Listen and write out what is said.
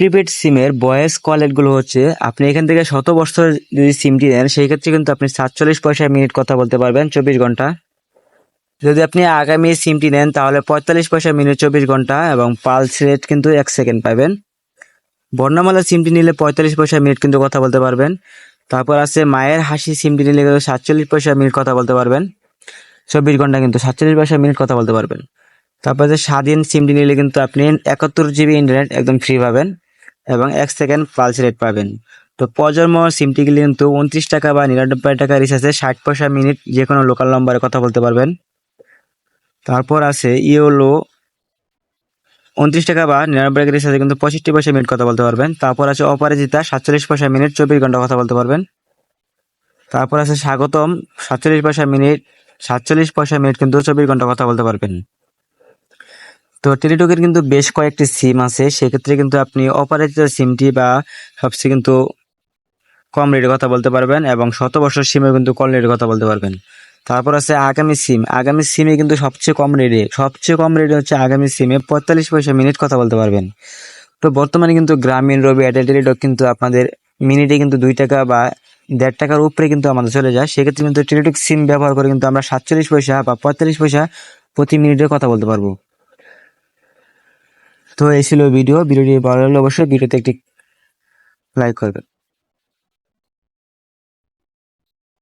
Prepaid সিমের voice কলেটগুলো হচ্ছে, আপনি এখান থেকে শত বছর যদি সিমটি নেন, সেই ক্ষেত্রে কিন্তু আপনি সাতচল্লিশ পয়সা মিনিট কথা বলতে পারবেন, চব্বিশ ঘণ্টা। যদি আপনি আগামী সিমটি নেন, তাহলে পঁয়তাল্লিশ পয়সা মিনিট চব্বিশ ঘণ্টা এবং পালস রেট কিন্তু এক সেকেন্ড পাবেন। বর্ণমালা সিমটি নিলে পঁয়তাল্লিশ পয়সা মিনিট কিন্তু কথা বলতে পারবেন। তারপর আছে মায়ের হাসি সিমটি নিলে কিন্তু সাতচল্লিশ পয়সা মিনিট কথা বলতে পারবেন। চব্বিশ ঘণ্টা কিন্তু সাতচল্লিশ পয়সা মিনিট কথা বলতে পারবেন। তারপর আছে স্বাধীন সিমটি নিলে কিন্তু আপনি একাত্তর জিবি ইন্টারনেট একদম ফ্রি পাবেন। এবং এক সেকেন্ড পালস রেট পাবেন। তো প্রজন্ম সিমটি কিন্তু উনত্রিশ টাকা বা নিরানব্বই টাকা রিচার্জে ষাট পয়সা মিনিট যে কোনো লোকাল নম্বরে কথা বলতে পারবেন। তারপর আছে ইওলো উনত্রিশ টাকা বা নিরানব্বই টাকা রিচার্জে কিন্তু পঁচিশটি পয়সা মিনিট কথা বলতে পারবেন। তারপর আছে অপরাজিতা, সাতচল্লিশ পয়সা মিনিট চব্বিশ ঘণ্টা কথা বলতে পারবেন। তারপর আছে স্বাগতম, সাতচল্লিশ পয়সা মিনিট সাতচল্লিশ পয়সা মিনিট কিন্তু চব্বিশ ঘণ্টা কথা বলতে পারবেন। তো টেলিটকের কিন্তু বেশ কয়েকটি সিম আছে। সেক্ষেত্রে কিন্তু আপনি অপরাজিত সিমটি বা সবচেয়ে কিন্তু কম রেটে কথা বলতে পারবেন এবং শত বছর সিমে কিন্তু কম রেটে কথা বলতে পারবেন। তারপর আছে আগামী সিম আগামী সিমে কিন্তু সবচেয়ে কম রেটে সবচেয়ে কম রেটে হচ্ছে আগামী সিমে পঁয়তাল্লিশ পয়সা মিনিট কথা বলতে পারবেন। তো বর্তমানে কিন্তু গ্রামীণ রবি এয়ারটেল টেলিটক কিন্তু আপনাদের মিনিটে কিন্তু দুই টাকা বা দেড় টাকার উপরে কিন্তু আমাদের চলে যায়। সেক্ষেত্রে কিন্তু টেলিটক সিম ব্যবহার করে কিন্তু আমরা সাতচল্লিশ পয়সা বা পঁয়তাল্লিশ পয়সা প্রতি মিনিটে কথা বলতে পারব। তো এই ছিল ভিডিও ভিডিওটি ভালো লাগলে অবশ্যই ভিডিওতে একটি লাইক করবেন।